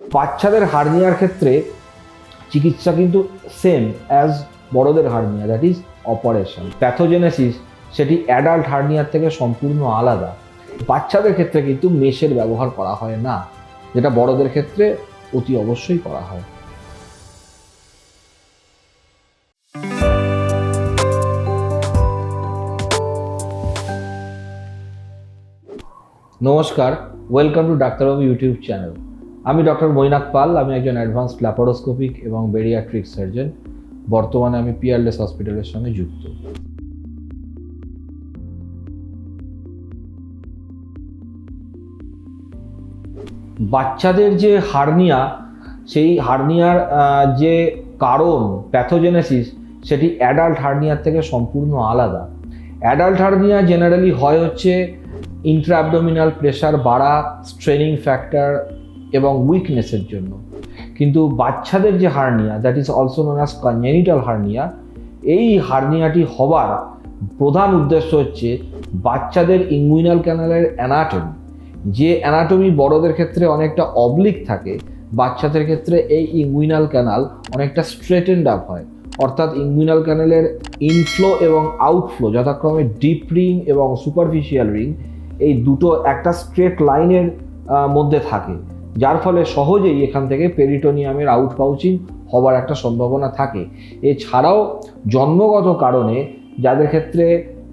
বাচ্চাদের হার্নিয়ার ক্ষেত্রে চিকিৎসা কিন্তু সেম অ্যাজ বড়দের hernia that is operation pathogenesis সেটি অ্যাডাল্ট হার্নিয়ার থেকে সম্পূর্ণ আলাদা। বাচ্চাদের ক্ষেত্রে কিন্তু মেশের ব্যবহার করা হয় না, যেটা বড়দের ক্ষেত্রে অতি অবশ্যই করা হয়। নমস্কার ওয়েলকাম টু ডাক্তারবাবু ইউটিউব চ্যানেল। আমি ডক্টর মৈনাক পাল, আমি একজন অ্যাডভান্সড ল্যাপারোস্কোপিক এবং বেরিয়াট্রিক সার্জন বর্তমানে আমি পিয়ারলেস হসপিটালের সঙ্গে যুক্ত। বাচ্চাদের যে হার্নিয়া, সেই হার্নিয়ার যে কারণ প্যাথোজেনেসিস সেটি অ্যাডাল্ট হার্নিয়ার থেকে সম্পূর্ণ আলাদা। অ্যাডাল্ট হার্নিয়া জেনারেলি হয় হচ্ছে ইন্ট্রাঅ্যাবডোমিনাল প্রেশার বাড়া স্ট্রেনিং ফ্যাক্টর এবং উইকনেসের জন্য। কিন্তু বাচ্চাদের যে hernia that is also known as congenital hernia, এই হার্নিয়াটি হবার প্রধান উদ্দেশ্য হচ্ছে বাচ্চাদের ইঙ্গুইনাল ক্যানালের অ্যানাটমি। যে অ্যানাটমি বড়দের ক্ষেত্রে অনেকটা অবলিক থাকে, বাচ্চাদের ক্ষেত্রে এই ইঙ্গুইনাল ক্যানাল অনেকটা স্ট্রেটেন্ড আপ হয়। অর্থাৎ ইঙ্গুইনাল ক্যানেলের ইনফ্লো এবং আউটফ্লো যথাক্রমে ডিপ রিং এবং সুপারফিশিয়াল রিং এই দুটো একটা স্ট্রেট লাইনের মধ্যে থাকে। যার ফলে সহজেই এখান থেকে পেরিটোনিয়ামের আউট পাউচিং হবার একটা সম্ভাবনা থাকে। এছাড়াও জন্মগত কারণে যাদের ক্ষেত্রে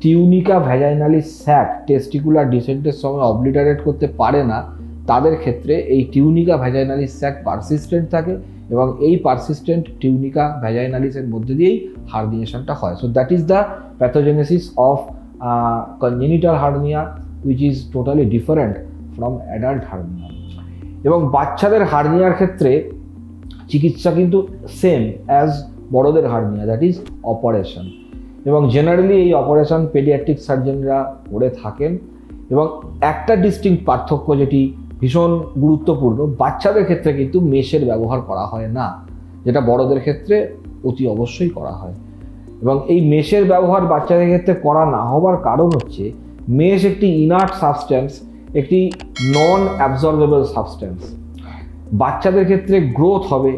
টিউনিকা ভ্যাজাইনালিস স্যাক টেস্টিকুলার ডিসেন্টের সময় অবলিটারেট করতে পারে না, তাদের ক্ষেত্রে এই টিউনিকা ভ্যাজাইনালিস স্যাক পারসিস্টেন্ট থাকে এবং এই পারসিস্টেন্ট টিউনিকা ভ্যাজাইনালিসের মধ্যে দিয়েই হার্নিয়েশনটা হয়। So that is the pathogenesis of congenital hernia which is totally different from adult hernia এবং বাচ্চাদের হার্নিয়ার ক্ষেত্রে চিকিৎসা কিন্তু সেম অ্যাজ বড়দের হার্নিয়া দ্যাট ইজ অপারেশন এবং জেনারেলি এই অপারেশন পেডিয়াট্রিক সার্জনরা করে থাকেন এবং একটা ডিস্টিং পার্থক্য যেটি ভীষণ গুরুত্বপূর্ণ, বাচ্চাদের ক্ষেত্রে কিন্তু মেশের ব্যবহার করা হয় না, যেটা বড়দের ক্ষেত্রে অতি অবশ্যই করা হয়। এবং এই মেশের ব্যবহার বাচ্চাদের ক্ষেত্রে করা না হবার কারণ হচ্ছে, মেশ একটি ইনার্ট সাবস্ট্যান্স একটি নন অ্যাবজর্বেবল সাবস্ট্যান্স বাচ্চাদের ক্ষেত্রে গ্রোথ হবে,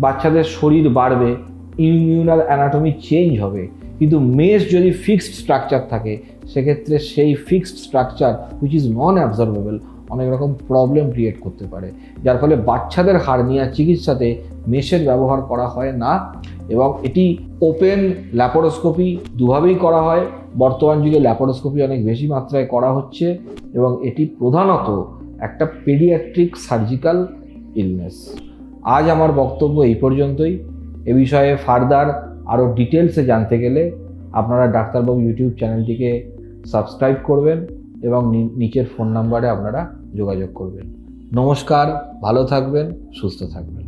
বাচ্চাদের শরীর বাড়বে ইমিউনাল অ্যানাটমি চেঞ্জ হবে। কিন্তু মেস যদি ফিক্সড স্ট্রাকচার থাকে, সেক্ষেত্রে সেই fixed structure which is non absorbable অনেক রকম প্রবলেম ক্রিয়েট করতে পারে। যার ফলে বাচ্চাদের হার্নিয়া চিকিৎসাতে মেশের ব্যবহার করা হয় না এবং এটি ওপেন ল্যাপারোস্কোপি দুভাবেই করা হয়। বর্তমান যুগে ল্যাপারোস্কোপি অনেক বেশি মাত্রায় করা হচ্ছে এবং এটি প্রধানত একটা পেডিয়াট্রিক সার্জিক্যাল ইলনেস আজ আমার বক্তব্য এই পর্যন্তই। এ বিষয়ে ফার্দার আরও ডিটেলসে জানতে গেলে আপনারা ডাক্তারবাবু ইউটিউব চ্যানেলটিকে সাবস্ক্রাইব করবেন এবং নিচের ফোন নাম্বারে আপনারা যোগাযোগ করবেন। নমস্কার ভালো থাকবেন সুস্থ থাকবেন।